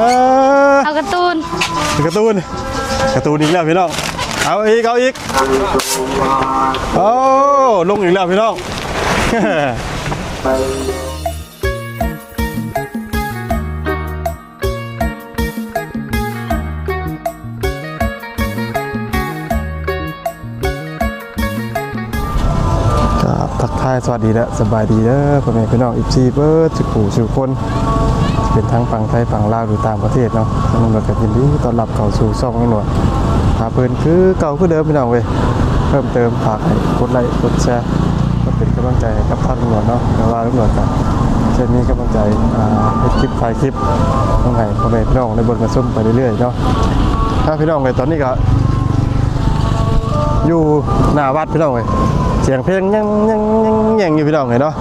เออเอาการ์ตูนการ์ตูนการ์ตูนอีกแล้วพี่น้อง เอาอีกเอาอีกโอ้ลงอีกแล้วพี่น้องครับทักทายสวัสดีและสบายดีเด้อพ่อแม่พี่น้องอีกทีเบิร์ดสุขูสุขคนจะ เป็นทั้งฝั่งไทยฝั่งลาวหรือต่างประเทศเนาะท่านเราก็ยินดีต้อนรับเข้าสู่ช่องนี้หน่วยหาเพิ่นคือเก่าคือเดิมพี่น้องเว้ยเพิ่มเติมฝากให้กดไลค์กดแชร์ก็เป็นกำลังใจกับท่านตำรวจเนาะแต่ว่าตำรวจกันเช่นนี้กำลังใจอ่าคลิปถ่ายคลิปต้องให้พ่อแม่พี่น้องได้บิ่งมาส้มไปเรื่อยๆเนาะถ้าพี่น้องเลยตอนนี้ก็อยู่หน้าวัดพี่น้องเลย เสียงเพลงยังยังยังยังอยู่พี่น้องเลยเนาะ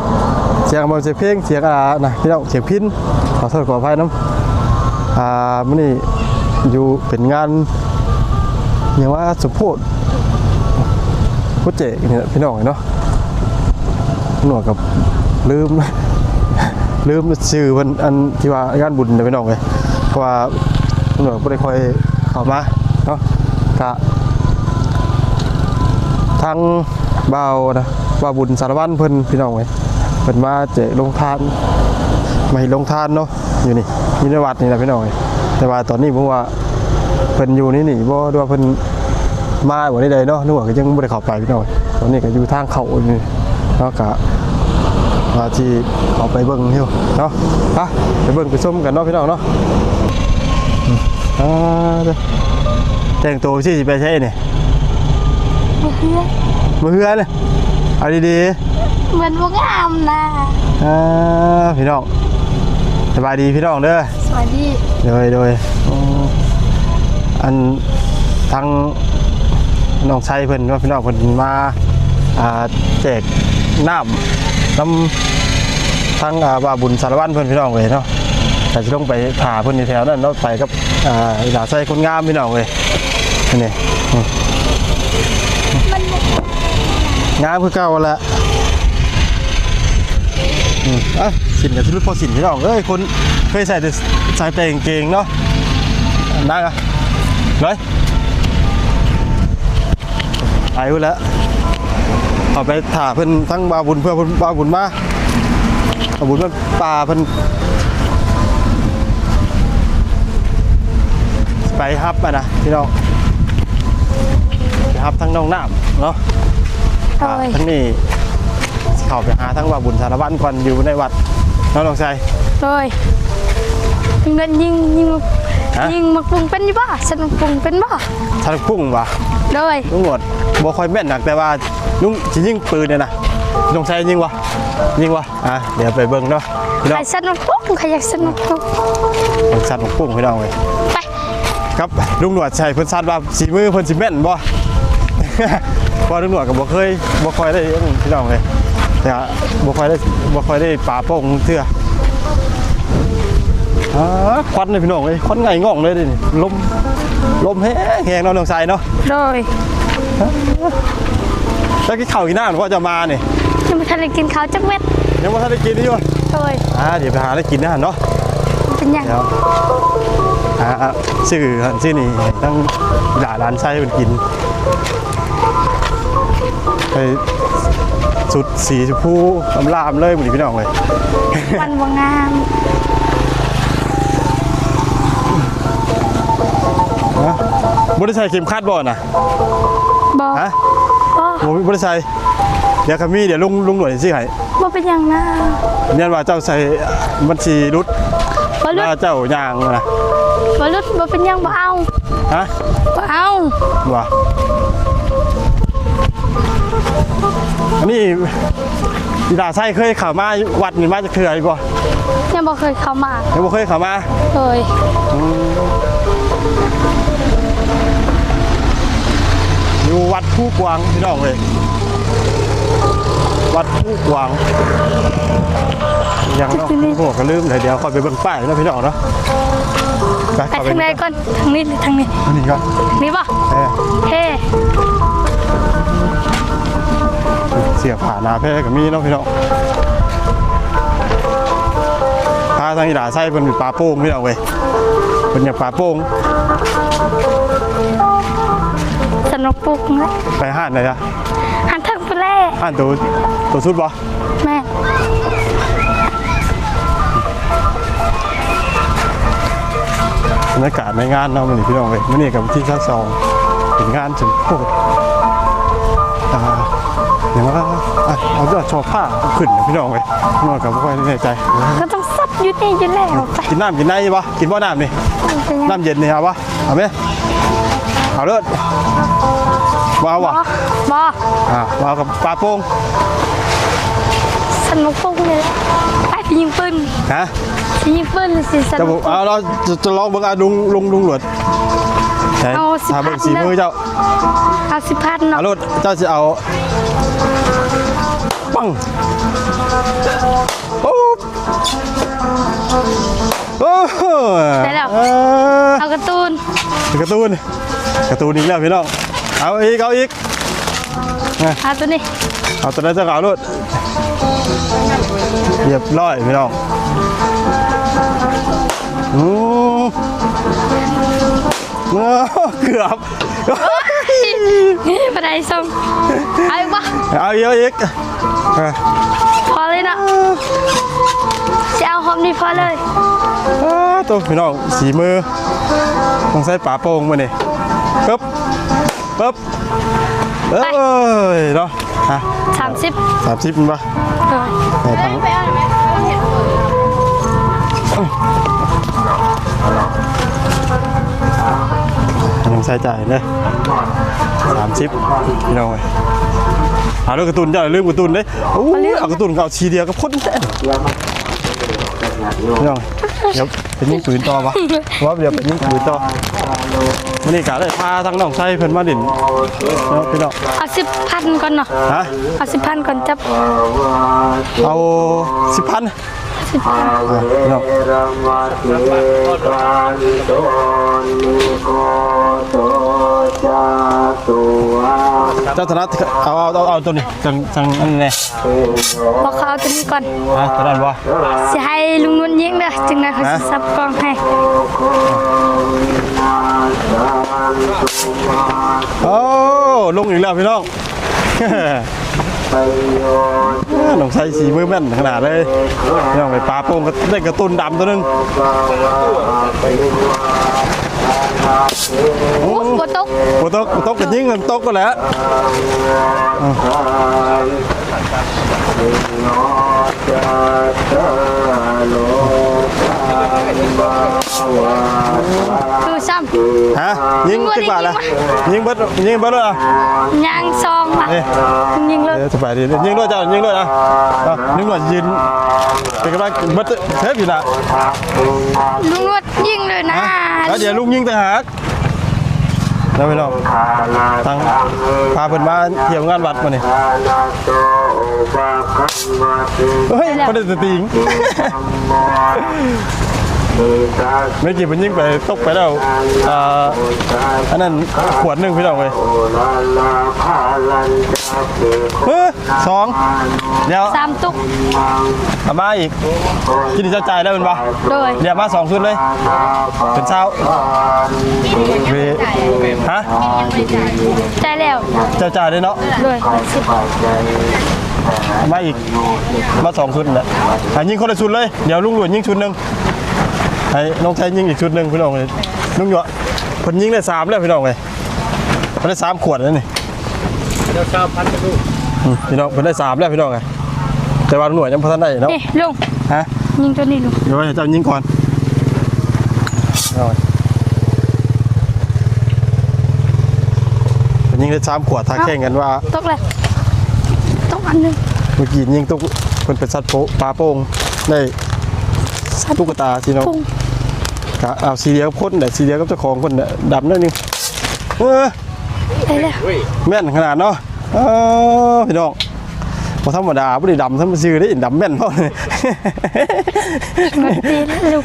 เสียงบอลเสียงเพลงเสียงอ่านะพี่น้องเสียงพินขอโทษขออภัยน้ำอ่ามื่อนี้อยู่เป็นงานอย่างว่าสุโพธพุทธเจนี่แหละพี่น้องเลยเนาะหนวดกับลืมลืมชื่อวันอันที่ว่างานบุญนะพี่น้องเลยเพราะว่าหนวดไม่ได้คอยเข้ามาเนาะกะ ทางเบานะบ่าบุญสารวัตรเพิ่นพี่น้องไว้เพิ่นมาเจลงทานมาลงทานเนาะอยู่นี่อยู่ในวัดนี่แหละพี่น้องเอ้ยแต่ว่าตอนนี้ผมว่าเพิ่นอยู่นี่นี่บ่ดูว่าเพิ่นมาบ่ได้ใดเนาะนึกว่าก็ยังบ่ได้เข้าไปพี่น้องตอนนี้ก็อยู่ทางเข้าอยู่นี่เนาะก็ว่าที่เอาไปเบิ่งอยู่ยวเนาะไปไปเบิ่งไปชมกันเนาะพี่น้องเนาะอ่าเด้อแต่งตัวสิสิไปใช่เนี่ย มือเฮือเลยเอาดีเหมือนพวกงามนะๆอ่าพี่น้องสบายดีพี่น้องเด้อ สวัสดีโดยโดยอืมอันทางน้องชัยเพิ่นว่าพี่น้องเพิ่นมาอ่าแจกน้ำน้ำทางอ่าบาบุญสารวัตรเพิ่นพี่น้องเลยเนาะแต่จะต้องไปผ่าเพิ่นในแถวนั้นเนาะไปกับอ่าหลาใส่คนงามพี่น้องเลยอันนี้อืม งามคือเก่าละอืมอะสินกับทุลุพอสินพี่น้องเอ้ยคนเคยใส่แต่ใส่แต่งเกงเนาะนั่งอะเลยไปพูดแล้วเอาไปถ่าเพิ่นทั้งบาบุญเพื่อเพิ่นบาบุญมาบาบุญเพิ่นป่าเพิ่นไปฮับอะนะพี่น้องไปฮับทั้งน้องน้ำเนาะ โดอ่ายทั้งนี้เข้าไปหาทั้งว่าบุญสารวัตรก่อนอยู่ในวัดน้องลองใส่ โดยยิงเงินยิงยิงฮะ ยิงมักปรุงเป็นอยู่บ่ฉันมักปรุงเป็นบ่ทันพุ่งวะโดยลุงหมดบ่ค่อยแม่นหนักแต่ว่าลุงสิยิงปืนเนี่ยนะลองใส่ยิงวะยิงวะอะเดี๋ยวไปเบิ่งเนาะพี่น้ใคอรงฉันมักปรุงใครอยากฉันมักปรุงเพิ่นซัดของพุ่งพี่น้องเลย ไป ครับลุงหนวดใส่เพิ่นซัดว่าสีมือเพิ่นสิแม่นบ่ เพราะลุงหนวดก็บ่เคยบ่ค่อยได้พี่น้องเลยแต่บ่ค่อยได้บ่ค่อยได้ปาโป่งเทื่ออ่าควันเลยพี่น้องเอ้ยควันไงง่องเลยดิลมลมแห้งแห้งเนาะน้องชายเนาะโดยแล้วกินข้าวกินน้ำหรือว่าจะมาเนี่ยยังไม่ทันได้กินข้าวจักเม็ดยังว่าถ้าได้กินนี่อยู่โดยอ่าเดี๋ยวไปหาอะไรกินนะเนาะเป็นหยังเดี๋ยวอ่าอ่าชื่อชื่อนี่ตั้งหลาร้านไส้มันกินไป สุดสีชมพูอำลามเลยเหมือนพี่น้องเลยมันบ่งามฮะบริษัทเข็มขัดบ่อนะบ่ฮะบ่โมบริษัทเดี๋ยวขมีเดี๋ยวลุงลุงหน่วยสิให้บ่เป็นหยังนะเนี่ยว่าเจ้าใส่บัญชีรุดบ่ลุดว่าเจ้าย่างนะบ่ลุดบ่เป็นหยังบ่เอาฮะบ่เอาว่ อันนี้อีดาไส้เคยเข่ามาวัดนี่มาจะเถื่ออีกบ่ยังบ่เคยเข้ามายังบ่เคยเข่ามาเลยอยู่วัดผู้กวางพี่น้องเลยวัดผู้กวางยังเนาะพวกก็ลืมเลยเดี๋ยวค่อยไปเบิ่งป้ายแล้วพี่น้องเนาะไปไปเข้าไปทางใดก่อนทางนี้หรือทางนี้อันนี้ก่อนนี่บ่เอ้ยเฮ้ สียผ่าหนาแพ้กับมีเนาะพี่น้องพาทางอีหลาไส้เป็นปลาโป่งพี่น้องเว้ยเป็นอย่างปลาโป่งสนุกปลุกนะไปห้านไหนอะหันทั้งไปแล่ห้านตัวตัวสุดบ่แม่บรรยากาศในงานเนาะมันนี่พี่น้องเว้ยมันนี่กับที่ชั้นสองเป็นงานถึงโคตร อ่าอย่างว่าอะเอายอดชอผ้าขึ้นนะพี่น้องเว้ยนอนกับพ่อในใจก็ต้องซับอยู่นี่อยู่แล้วไปกินน้ำกินในปะกินบ่น้ำนี่เป็นยังน้ำเย็นนี่เอาปะเอาไหมเอาเลิศว้าวบวะบออ่าว้าวกับปลาโป่งสนุกปลุกเลยแหละไปไปยิงปืนฮะไปยิงปืนสิสจะนุบกอกเอาเราจะจะลองเบิ่งอะลุงลุงลุงหลวดไหน เอาสิหาเบิ่งพันสีเด้อมือเจ้าเอาสิพันเนาะเอารถเจ้าจะเอาปังโอ้โอ้โหได้แล้วเออเอาการ์ตูนการ์ตูนการ์ตูนอีกแล้วพี่น้องเอาอีกเอาอีกเอาตัวนี้เอาตัวนั้นจะเอารถเรียบร้อยพี่น้อง โอ้เกือบนี่บันไดส่งเอาอีกปะเอาอีกเอาอีกอะพอเลยเนาะจะเอาหอมนี่พอเลยอ่าตัวพี่น้องสีมือต้องใส่ป่าโป่งมาเนี่ยปึ๊บปึ๊บเอ้ยเนาะอะสามสิบสามสิบมันปะเออไหนทา งยังใส่ใจายเลยสามสิบพี่น้องเว้ยหาลูกการ์ตูนเจ้าอย่าลืมการ์ตูนเลยโอ้ยเอาการ์ตูนก็เอาชีเดียวกับคนแท้พี่น้องเดี๋ยวเป็นยิงปืนต่อปะว่าเดี๋ยวเป็นยิงปืนต่อมันนี่กะได้พาทั้งน้องชายเพิ่นมาดินเนาะพี่น้องเอาสิบพันก่อนเนาะฮะเอาสิบพันก่อนจับเอาสิบพันสิบพันพี่น้ องเจ้าธนัทเอาเอาเอาเอาตัวนี้จังจังอันนี้แน่บอกเขาเอาตัวนี้ก่อนฮะตัวนั้นวะจะให้ลุงนวลยิงเด้อจึงนั้นเขาจะซับกล้องให้โอ้ลงอีกแล้วพี่น้อง น้องใส่สีมือแม่นขนาดเลยพี่น้องไปปลาโป่งก็ได้กระตุนดำตัวหนึง โอ้บตกโอ้ตกตกกันยิงกันตกก็แล้วอ่า ดูซ้ฮะยิงจักบาทละยิงเบิดยิงเบิดเลยอะำยางซองอะนี่ยิงเลยเดี๋ยวสบายดียิงด้วยเจ้ายิงด้วยนะอะยิงด้วยยืนเป็นกำลังเบิดเทปอยู่ละลุงนวลยิงเลยนะ แล้วเดี๋ยวลุงยิงต่างหากแล้วไปลองตังพาเพิ่นมาเที่ยวงานวัดมาเนี่ยเฮ้ยคนได้สติง ไม่กี่เพิ่นยิงไปตกไปแล้วอ่าอันนั้นขวดหนึงพี่น้องเว้ยเฮ้ยสองเดี๋ยวสามตุกเอามาอีกกินที่เจ้าจ่ายได้เป็นปะโดยเดี๋ยวมาสองชุดเลยเป็นเช้าเวฮะใจแล้วเจ้าจ่ายได้เนาะโดยสิบมาอีกมาสองชุดแหละอะยิงคนละชุดเลย เดี๋ยวลุงหลวนยิงชุดหนึ่ง ให้น้องชายยิงอีกชุดหนึ่งพี่น้องเลยลุงหยวคนยิงได้สามแล้วพี่น้องเลยคนได้สามขวดแล้วนี่อืมพี่น้องคนได้สามแล้วพี่น้องไงแต่ว่าลุงหลวนยังพัฒนาได้เนาะนี่ลุงฮะยิงตัวนี้ลุงเดี๋ยวให้เจ้ายิงก่อนเอาไว้คนยิงได้สามขวดท้าแข่งกันว่า ตกเลยตกอันหนึงเมื่อกี้ยิงตุ๊กคนเป็นสัตว์โปปลาโป่งได้ตุ๊กตาที่น้องพุ่ง กะเอาสีเดียวกับคนแต่สีเดียวกับเจ้าของคนเนี่ยดำนั่นนี่เออได้แล้วแม่นขนาดเนาะเออพี่น้องพอธรรมดาไม่ได้ดำธรรมชื่อได้ดำแม่นเพราะมันดีแล้วลุง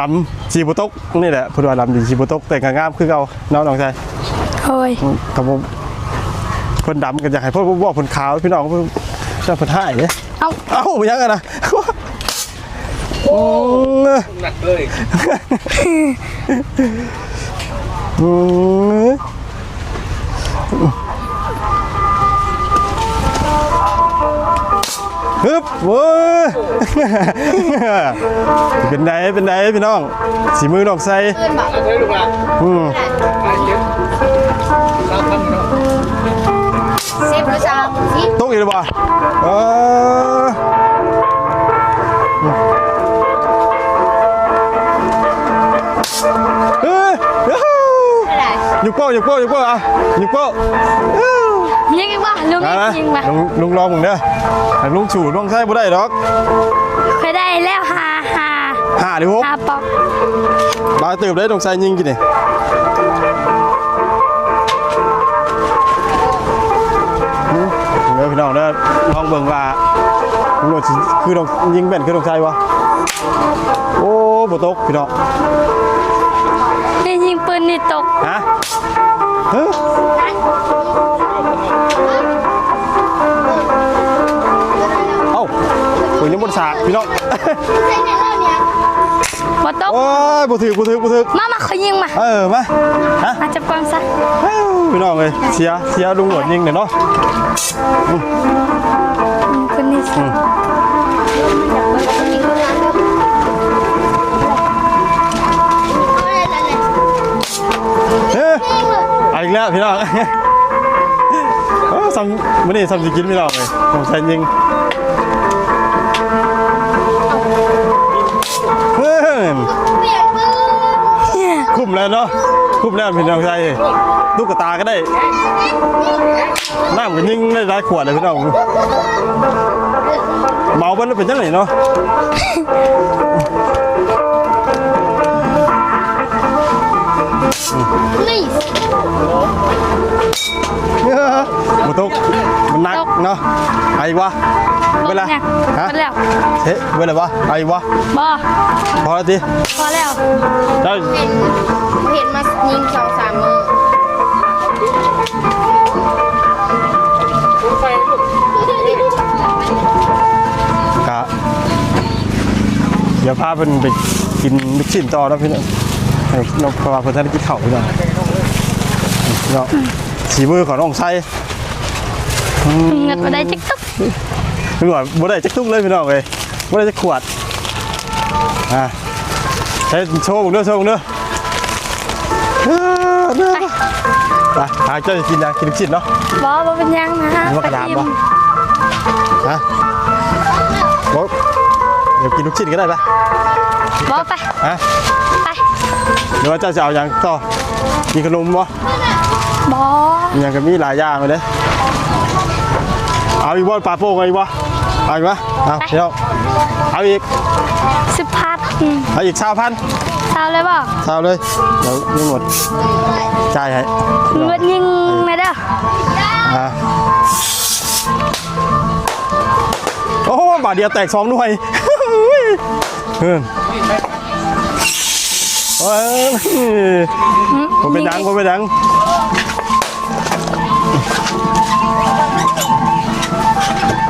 ดำสีบุตกนี่แหละพูดว่าดำดีสีบุตกแต่งงามคือเก่าเน้องน้องชายโอ้ยกับผมคนดำกันอยากให้พ่อบอกคนขาวพี่น้องเพิ่นเจ้าคนท่ายเนี่ยเอาเอ้าไม่ยังกันนะอืม หนักเลยอืมฮึบเว้ยเป็นไดเป็นไดพี่น้อง สีมือน้องใส่เอาเถอะลูกหลานอืมไปเก็บสามพันเนาะสิบหรือสามสิบตกอีกหรือเปล่า ยุกโป้ยุกโป้ยุกโป้อะยุกโป้ยูยิงอีกว่าลุงอะยิงมาลุงลุงลองมึงเด้อให้ลุงฉูลุงใช้บ่ได้ดอกเคยได้แล้วหาหาห้าหรือหกหาปอกลายเติบได้ต้องใส่ยิงกินนี่หืมเด้อพี่น้องเด้อลองเบิ่งว่าลุงโหลดสิคือต้องยิงแม่นคือต้องใส่วะโอ้บ่ตกพี่น้องนี่ยิงปืนนี่ตกฮ สากพี่น้องบ่ตกโอ้ยบ่ถือบ่ถือบ่ถือมามาขยิงมา เออมาฮะมาจับกวางซะพี่น้องเลยเสียเสียลุงหลดยิงเนี่ยเนาะยิงปืนนี่สิเฮ้ยอีกแล้วพี่น้องเออซ้ำมื้อนี้ซ้ำสิกินพี่น้องเลยผมใช้ยิง นี่คุ้มแล้วเนาะคุ้มแล้วพี่น้องใจตุ๊กตาก็ได้น้ำก็ยิ่งได้หลายขวดเลยพี่น้องเมาเบิ้ลเป็นยังไงเนาะ นี่บุตุกมันหนักเนาะไอ้วะเวลาเนี่ยฮะพอแล้วเฮ้ยเวลาวะไอ้วะบ่พอแล้วทีพอแล้วเจ้าเห็นมายิงสองสามมือไปลูกกะเดี๋ยวพาเพิ่นไปกินลูกชิ้นต่อแล้วพี่น้องให้ น้องเพราะว่าเพิ่นท่านได้กินข้าวพี่น้องพี่น้องสีมือของน้องไส้เงินมาได้จักตุ๊กพี่น้องบ่ได้จักตุ้งเลยพี่น้องเลยบ่ได้จักขวดอะใช้โชว์ผมเด้อโชว์ผมเด้อเออเด้อไปหาเจ้าจะกินยังกินลูกชิ้นเนาะบ่บ่เป็นหยังนะนึกว่ากระดาษบ่ฮะบอกเดี๋ยวกินลูกชิ้นก็ได้ปะบ่ไปฮะไป เดี๋ยวว่าเจ้าจะเอาอย่างต่อมีขนมบ่บ่มีอย่างก็มีหลายอย่างเลยเอาอีกบ่ปลาโป่งเอาอีกบ่เอาอีกบ่เอาเดี๋ยวเอาอีกสิบพัดอืมเอาอีกชาวพันเท่าเลยบ่ชาวเลยเดี๋ยวยิงหมดจ่ายให้เงินยิงไม่ได้ออะโอ้บาทเดียวแตกสองหน่วยเฮ้ย เฮ้ยผมเป็นดังผมเป็นดัง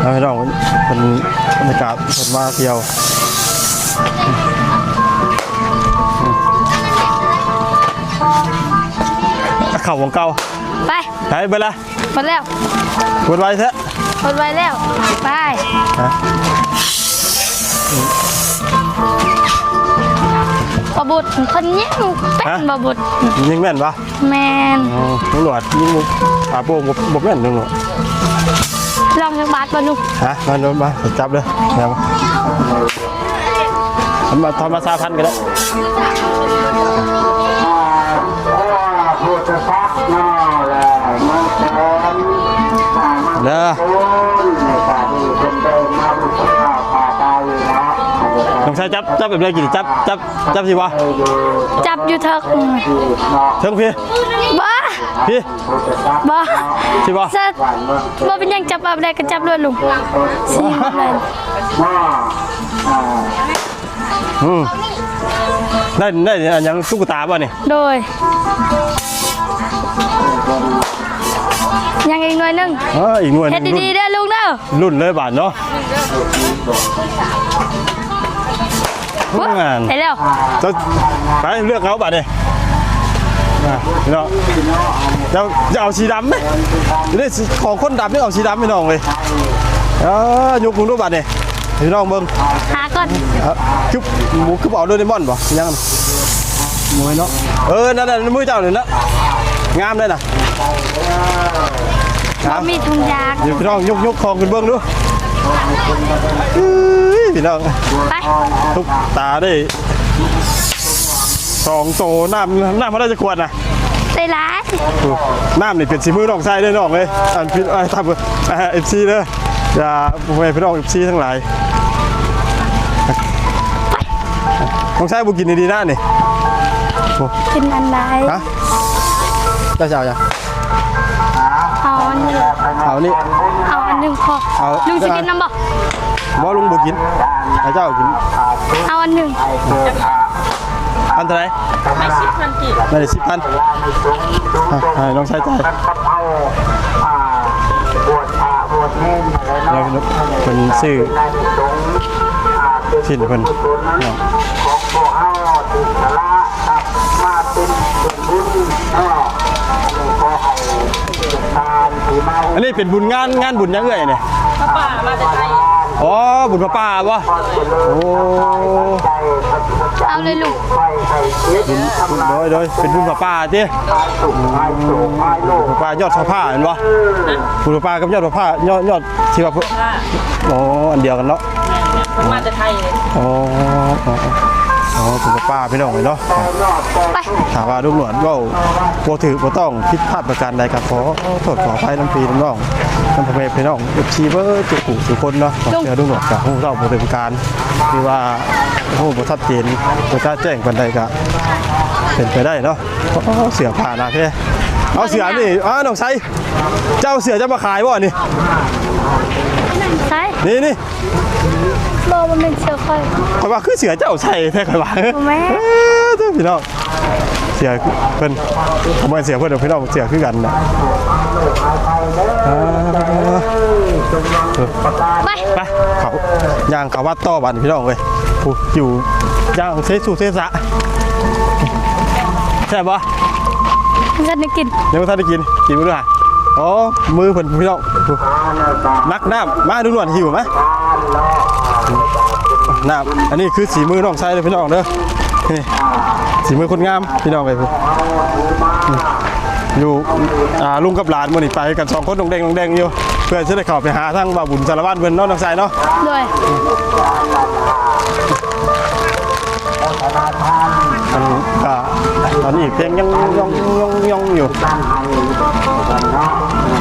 เอาให้น้องเป็นบรรยากาศเป็นมาเที่ยวเข่าของเก่าไปหายไปละหมดแล้วกดไว้เถอะหมดไว้แล้ว ไป บบุตรคนยิงเป็นบบุตรยิงแม่นปะแมนอ๋อตำรวจยิงมุกปาโป้งบบแม่นตำรวจลองจักบาทบ่ลุงฮะมาโดนมาจับเลยแล้วมาทำมาทำมาซาพันก็ได้พุทธพักนอแลมันแสนเด้อ ต้องใช้จับจับแบบไรกี่จับจับจับสิวะไปดูจับอยู่เถอะอืมที่เนาะเทิงพี่บ่พี่พุทธพักบ่สิวะซะหวานเมื่อบ่เป็นหยังจับแบบใดก็จับด้วยลุงสีหมดเลยหม้ออ่าอืมได้ได้อันยังตุ๊กตาป่ะนี่โดยยังอีกหน่วยหนึงเอออีกหน่วยหเฮ็นึดงรุ่นดีๆเด้อลุงเด้อรุ่นเลยบาทเนาะ ปุ๊บงานไปแล้วจะไปเลือกเขาบัดนี่อะพี่น้องจะจะเอาสีดำไหมนี่ของคนดำนี่เอาสีดำพี่น้องเลยเออยกมือดูบัดนี่พี่น้องเบิ่งหาก่อนเอ้าคือหมูคือเอาโดเรมอนบ่ยังกันมวยเนาะเออนั่นน่ะมือเจ้านี่นะงามเลยนะคบ่รับมีทุงยางเดี๋ยวพี่น้องยกยกคองขึ้นเบิ่งดูเอ้ย พี่น้องไปทุกตาได้สองโตน้ำน้ำมาได้จะขวดนะใส่ร้ายน้ำนี่เป็นสีมือน้องชายเด้อน้องเลยอันพี่ไอ้ทำเอฟซีเด้ออย่าไปพี่น้องเอฟซีทั้งหลายน้องชายบุกินดีๆนะนี่กินอันใดฮะเจ้าเจ้าจ้ะเอาอันนี้เอานี่เอาอันหนึงพอเอาลุงสิกินน้ำบ่ บ่ลุงบุกินไอ้เจ้ากิน เอาอันหนึงอันเท่าไหร่ไม่สิบพันกี่ไม่ได้สิบพันให้น้องชายจ่ายกันกับเอาอ่าบวชพระบวชเนรอะไรเนาะเราเป็นซื้อในสงฆ์อ่าเป็นชิ้นเพิ่นกุศลนั้นของพวกเฮาที่สละครับมาเป็นส่วนบุญเนาะอันนี้ขอให้ทานที่มาอันนี้เป็นบุญงานงานบุญยังเอ่ยเนี่ยอ๋อ บุญพระป่าบ่โอ้เอาเลยลูกไปให้เสียดีทำลาโดยยโดยเป็นบุญพระป่าเจ้พายสุขพายโศกพายโลกพระป่ายอดพระผ้าเห็นบ่บุญพระป่ากับยอดพระผ้ายอดยอดที่ว่าอ๋ออันเดียวกันเนาะมาจากไทยเลยอ๋อ อ๋ออ๋อบุญพระป่าพี่น้องเลยเนาะไปถามว่าลูกหนวดเว่าบ่ถือบ่ต้องผิดพลาดประการใดครับขอโทษขออภัยน้ำปีน้ำน้องน้ำพ่อแม่พี่น้องเอฟซีเบอร์จุกุทุกคนเนาะขอเจอลูกหนวดกับผู้เราบ่ได้เป็นการที่ว่าผู้บ่ชัดเจนบ่กล้าแจ้งปานใดก็เป็นไปได้เนาะโอ้เสือผ่านะเพ่เอาเสือนี่อ้าน้องไสเจ้าเสือจะมาขายบ่นี่ใส่นี่นี่ บ่มันเป็นเสือค่อยข่อยว่าคือเสือเจ้าใส่แท้ข่อยว่าแม่เอ้อเด้อพี่น้องเสือเพิ่นขโมยเสือเพิ่นเด้อพี่น้องเสือคือกันน่ะอ่าไปไปเขาย่างเขาวัดต่อบันพี่น้องเลยผู้อยู่ย่างเซซูเซสะแซ่บปะมันจะได้กินยังไม่ทันได้กินกินมื้อด้วยฮะอ๋อมือเพิ่นพี่น้องผู้นักน้ำมาดูหนวดหิวไหม น้ำอันนี้คือสีมือน้องชายเลยพี่น้องเด้อนี่สีมือคนงามพี่น้องเลยผู้อยู่อ่าลุงกับหลานมื้อนี้ไปกันสองคนดงแดงดงแดงอยู่เพื่อจะได้เข้าไปหาทั้งบ่าวบุญสารวัตรเพิ่นเนาะน้องชายเนาะด้วยอันนี้ก็ตอนนี้เพลงยังยองยองยองอยู่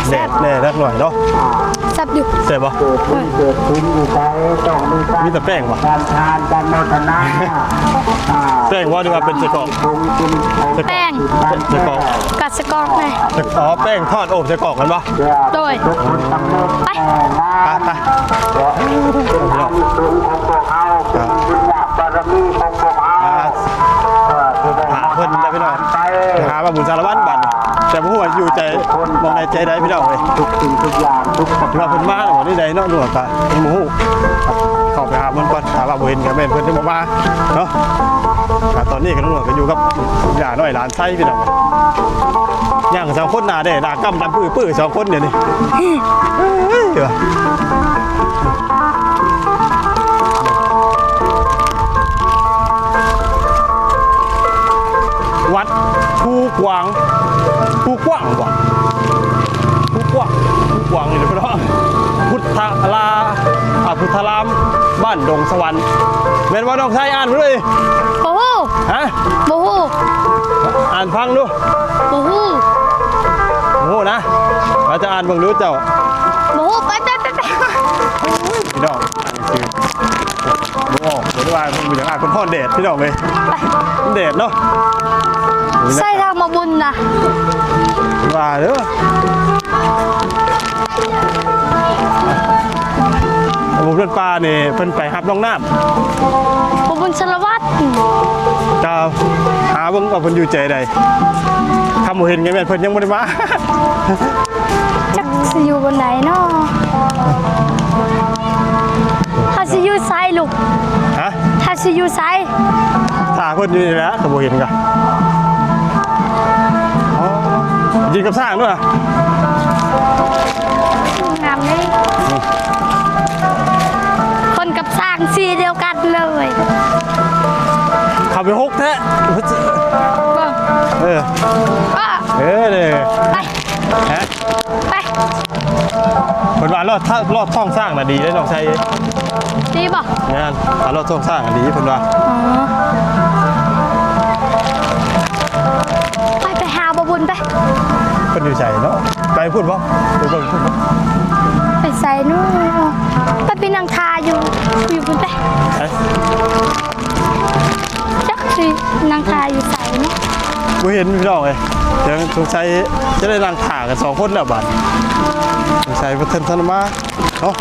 แดดแน่นักหน่อยเนาะซับ อยู่เสร็จปะเกิดขึ้นเกิดขึ้นอยู่ใจต้องมีการมีแต่แป้งวะการทานการโมทนาอ่าแป้งว่าดีว่าเป็นเสกอกบุญคุณแป้งเสกอกกัดสกอกหน่อยอ๋อแป้งทอดโอบเสกอกกันปะโดยทุกคนกำเนิดแต่งาไปนไป มองในใจใดพี่น้องเลยทุกสิ่งทุกอย่างทุกประที่ว่าเพิ่นมาหรอนี่ใดเนาะหนวดตาหมูเข้าไปหาเพิ่นก่อนถามว่าบ่เห็นกันแม่นเพิ่อนที่บ่าเนาะตอนนี้ก็หนวดก็อยู่กับย่าน้อยหลานไส้พี่น้องย่างสองคนหนาเด้หนากำดำปื้อปื้อสองคนเดี๋ยวนี้เดี๋ยววัดภูกวางภูกว้างบ่ภูกว้า กว้างนี่เดี๋ยวพี่น้องพุทธลาอ่าพุทธรามบ้านดงสวรรค์แม่นว่าน้องชายอ่านมาเลยโอ้โหฮะโอ้โหอ่านฟังดูโอ้โหโอ้โหนะเราจะอ่านเบิ่งรู้เจ้าโอ้โหไปไปไปไปพี่น้องอันนี้คือบ่ออกบ่ได้ว่ามันอย่างอ่านคนพ่อเดชพี่น้องเลยมันเดชเนาะนี่นะใส่ทางมาบุญนะว่าเด้อ ผมเพื่อนปลาเนี่ยเพิ่นไปหับน้องน้มาบุญสารวัตรำจะหาเบิ่งว่าเพิ่นอยู่ใจใดทำบ่เห็นไงแม่นเพิ่นยังบ่ได้มา จักสิอยู่บนไหนเนาะถ้าสิอยู่ซ้ายลูกฮะถ้าสิสิอยู่ไสถ่าเพิ่นอยู่นี่แหละก็บ่เห็นกะอ๋อยิงกับสร้างด้วย อะงามเลยคนกับสร้างสีเดียวกันเลยขับไปหกแท้บ่เออก็เออเลยไปฮะไปเพิ่นว่ารอดถ้ารอดช่องสร้างน่ะดีได้น้องชายเอ้ยดีบ่งานถ้ารอดช่องสร้างน่ะดีเพิ่นว่าอ๋อไปไปหาบบุญไปเพิ่นอยู่ไสเนาะไปพูดบ่ไปเบิ่งพูดบ่ไป ใส่นู่นไปเป็นนางทาอยู่ อยู่บุญไปไปจักสินางทาอยู่ใส่เนาะบ่เห็นพี่น้องเอ้ยเดี๋ยวสงสัยจะได้นั่งถ่ากันสองคนแล้วบัดสงสัยบ่ทันทันมาเนาะ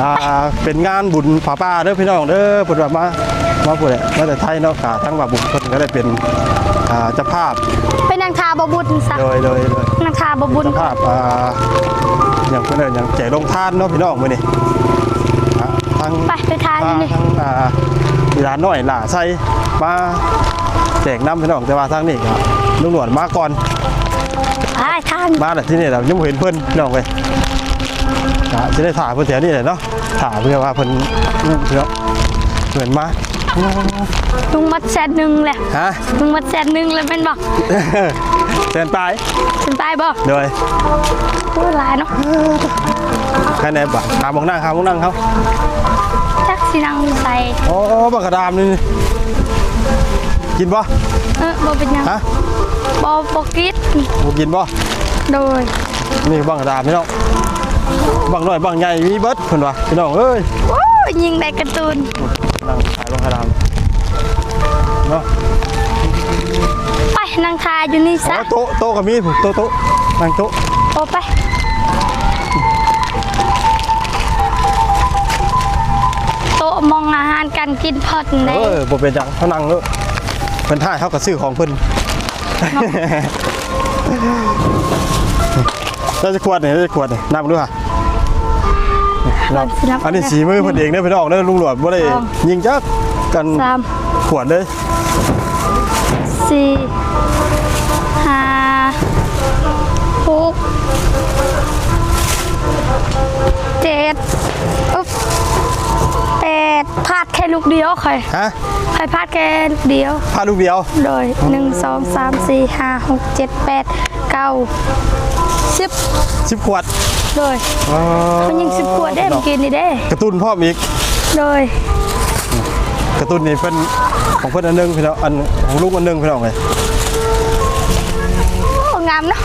อ่าเป็นงานบุญผาป่าเด้อพี่น้องเด้อเพิ่นว่ามามาพูดแหละมาแต่ไทยเนาะกะทั้งว่าบุญเพิ่นก็ได้เป็น อ่าเจ้าภาพเป็นนางทาบบุญซะโดยโดยโดยนางทาบบุญเจ้าภาพอ่าอย่างเพิ่นเอิ้นหยังแจกลงทานเนาะพี่น้องมื้อนี้อ่าทั้ง ไปไปทานอยู่นี่ทั้งอ่าหลานน้อยหล่าใส่มาแจกน้ำพี่น้องแต่ว่าทางนี้ก็ลุงหนวดมาก่อนไปทานมาแต่ที่นี่เรายังบ่เห็นเพิ่นพี่น้องเว้ยอ่าจะได้ถ่ายเพิ่นแถวนี้แหละเนาะถ่ายเพื่อว่าเพิ่นพี่น้องเพิ่นมา ลุงมัดแสนหนึ่งแหละฮะลุงมัดแสนหนึ่งเลยเป็นบอกเดินไปเป็นตายบอกโดยพูดหลายเนาะแค่ไหนบ่หาหมองนั่งหาหมองนั่งเขาจักสินางใส่โอ้บักกระดามนี่กินบ่เออบ่เป็นหยังฮะบ่บ่กิดบ่กินบ่โดยนี่บังกระดามพี่น้องบังน้อยบังใหญ่มีเบิดเพิ่นว่าพี่น้องเอ้ยโอ้ยยิงได้การ์ตูน นั่งขายบังกระดามเนาะไปนางทาอยู่นี่ซะโอ้โต๊ะโต๊ะก็มีผมโต๊ะโต๊ะนั่งโต๊ะโอ้ไปโต๊ะมองอาหารการกินพอดเอได้อบ่เป็นจังเขานั่งเนอะเพิ่นท่ายเขาก็ซื้อของเพิ่นเราจะขวดนี่เราจะขวดนี่น้ำด้วยค่ะน้ำอันนี้สีมือเพิ่นเองเด้อพี่น้องเด้อลุงหลวดบ่ได้ยิงจัก กันสามขวดเลยสี่ห้าหกเจ็ดอุ๊บแปดพลาดแค่ลูกเดียวใครฮะใครพลาดแค่ลูกเดียวพาลูกเดียว โดยหนึ่งสองสามสี่ห้าหกเจ็ดแปดเก้าสิบ10ขวดโดยอ๋อมันยิงสิบขวดได้เมื่อกี้นี่เด้กระตุ้นพร้อมอีกโดย กระตุ้นนี่เพิ่นของเพิ่นอันหนึงพี่น้องอันของลูกอันหนึงพี่น้องเอ้ยโอ้งามเนาะ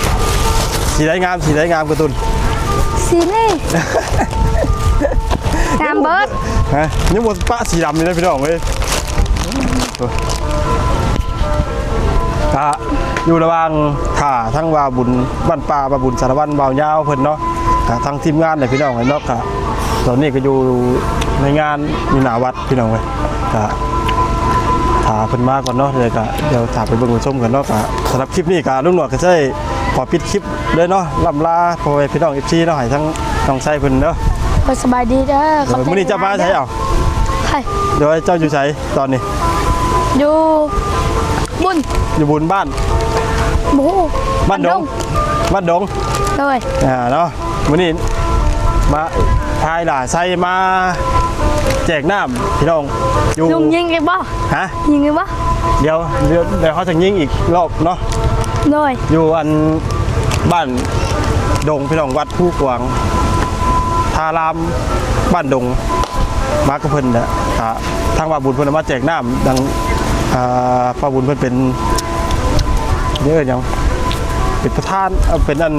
สีได้งามสีได้งามกระตุ้นสีนี่งามเบิร์ดฮะยังบ่ปะสีดำนี่นะพี่น้องเอ้ยโอ้ยกะอยู่ระหว่างถ่าทั้งว่าบุญบ้านป่าบาบุญสารวัตรบ่าวยาวเพิ่นเนาะกะทั้งทีมงานเลยพี่น้องเอ้ยเนาะกะตอนนี้ก็อยู่ในงานอยู่หน้าวัดพี่น้องเอ้ย กะถ่าเพิ่นมาก่อนเนาะเดี๋ยวกะเดี๋ยวถ่าไปเบิ่งไปชมกันเนาะกะสำหรับคลิปนี้กะลุงหนวดก็จะได้ขอปิดคลิปเลยเนาะล่ำลาพ่อแม่พี่น้อง FC เนาะให้ทั้งน้องไส้เพิ่นเนาะโอ้ยสบายดีเด้อขบใจมื้อนี้จะมาใช้เอาใครเดี๋ยวให้เจ้าอยู่ใช้ตอนนี้ อยู่บุญอยู่บุญบ้านหมูบ้านดงบ้านดงโดยอ่าเนาะมื้อนี้มา ทายหล่าใส่มาแจกน้ำพี่น้องอยู่ลุงยิงไงบ่ฮะยิงไงบ่เดี๋ยวเดี๋ยวเดี๋ยวเขาจะยิงอีกรอบเนาะโดยอยู่อันบ้านดงพี่น้องวัดผู้กวางทารามบ้านดงมากระเพิ่นนะฮะทางว่าบุญเพิ่นเอามาแจกน้ำดังอ่าป้าบุญเพิ่นเป็นเนี่ยเอิ้นหยังเป็นประธานเอ่อเป็นอัน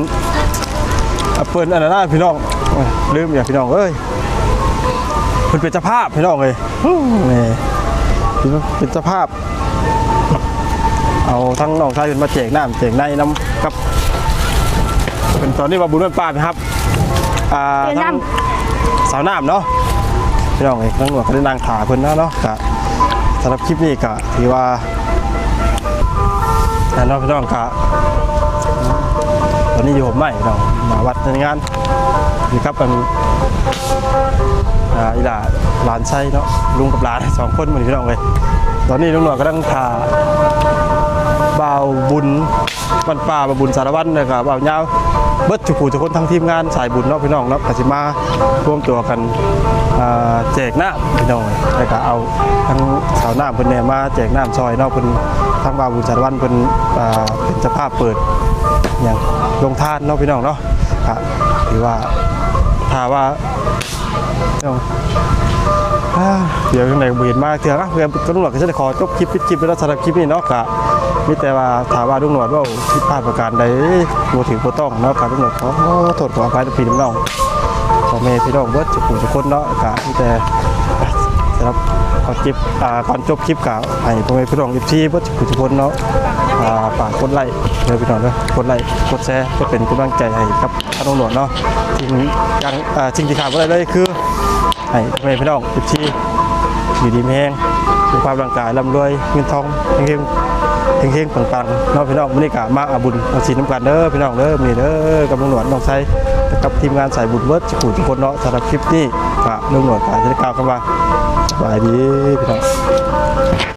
อะเปิ้นอันนั้นนะพี่น้องโอ้ย ลืมอย่างพี่น้องเอ้ยเพิ่นเป็นเจ้าภาพพี่น้องเอ้ยฮู้นี่เป็นเจ้าภาพ เอาทั้งน้องชายเป็นมาแจกน้ำแจกในน้ำกับ เป็นตอนนี้ว่าบุญวันป้าไหมครับอ่าเป็นน้ทั้งสาวน้ำเนาะพี่น้องเอกทั้งหมดก็ได้นางขาเพิ่นนะเนาะกะสำหรับคลิปนี้กะถือว่าแต่เนาะพี่น้องกะตอนนี้อยู่ผมใหม่พี่น้องมาวัดในงาน นี่ครับเป็นล่ะหลานไส้เนาะลุงกับหลานสองคนเหมือนพี่น้องเลยตอนนี้ลุงหน่อยก็ตั้งทาบ่าวบุญบันป่าบ่าวบุญสารวัตรเลยครับบ่าวยาเบิดทุกผู้ทุกคนทั้งทีมงานสายบุญเนาะพี่น้องเนาะกสิมาร่วมตัวกันแจกน้ำพี่น้องแล้วก็เอาทั้งสาวน้ำเพิ่นเนี่ยมาแจกน้ำซอยเนาะเพิ่นทั้งบ่าวบุญสารวัตรเพิ่นอ่าเป็นเจ้าภาพเปิดอย่างลงทานเนาะพี่น้องเนาะครับถือว่า ถ้าว่าเนาะอ่าเดี๋ยวยังไงบ่เห็นมากเถื่อนะเพื่อนก็ลุงหนวดก็จะได้ขอจบคลิปปิดคลิปไปแล้วสำหรับคลิปนี้เนาะกะมีแต่ว่าถามว่าลุงหนวดว่าผิดพลาดประการใดบ่ถือบ่ต้องเนาะครับลุงหนวดขอโทษขออภัยทุกพี่น้องพ่อแม่พี่น้องเบิดทุกผู้ทุกคนเนาะกะมีแต่สำหรับก่อนคลิปอ่าก่อนจบคลิปกะให้พ่อแม่พี่น้องอีกทีเบิดทุกผู้ทุกคนเนาะอ่า ฝากกดไลค์เดี๋ยวพี่น้องเด้อกดไลค์กดแชร์กดเป็นกำลังใจให้กับท่านตำรวจเนาะสิ่งอย่างอ่าสิ่งที่ขาดไม่ได้เลยคือให้พี่น้องทุกที่อยู่ดีแห้งสุขภาพร่างกายร่ำรวยเงินทองเฮงๆเฮงปังๆเนาะพี่น้องมื้อนี้ก็มาอาบุญเอาศีลน้ำกันเด้อพี่น้องเด้อมีเด้อกับตำรวจน้องไซกับทีมงานสายบุญเวิร์ดจุกทุกคนเนาะสำหรับคลิปนี้ฝาก็ตำรวจก็จะได้กล่าวคำว่าสบายดีพี่น้อง